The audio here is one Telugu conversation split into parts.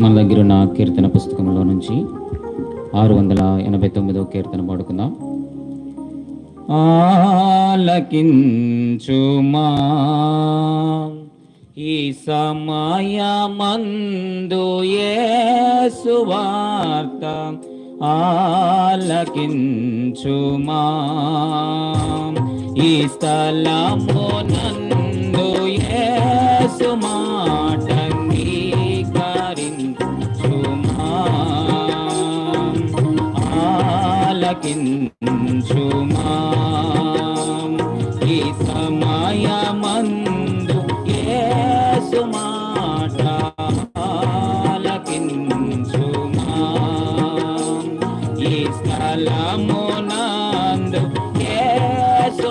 మన దగ్గర ఉన్న కీర్తన పుస్తకంలో నుంచి ఆరు వందల ఎనభై తొమ్మిదో కీర్తన పాడుకుందాం. ఆలకించుమా ఈ సమయమందు యేసువార్త ఆలకించుమా ఈ స్థలమునందు సుమా ఆలకించుమా ఈ సమయమందు యేసు ఆలకించుమా ఈ స్థలమునందు యేసు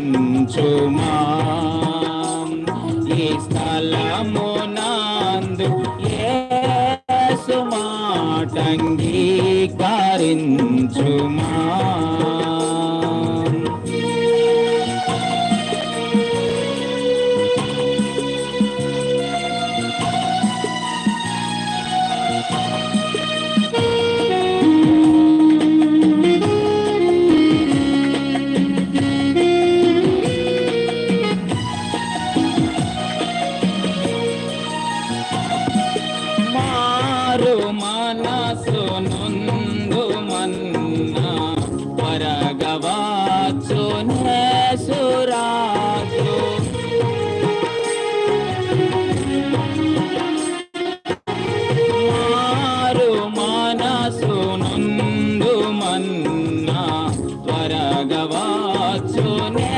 ఆలకించుమా ఈ స్థలమునందు యేసు మాటంగీకరించుమా మారు మనసు నుండు మన్న పరగవచ్చు నేసురాజు. మారు మనసు నుండు మన్న త్వరగవచ్చు నే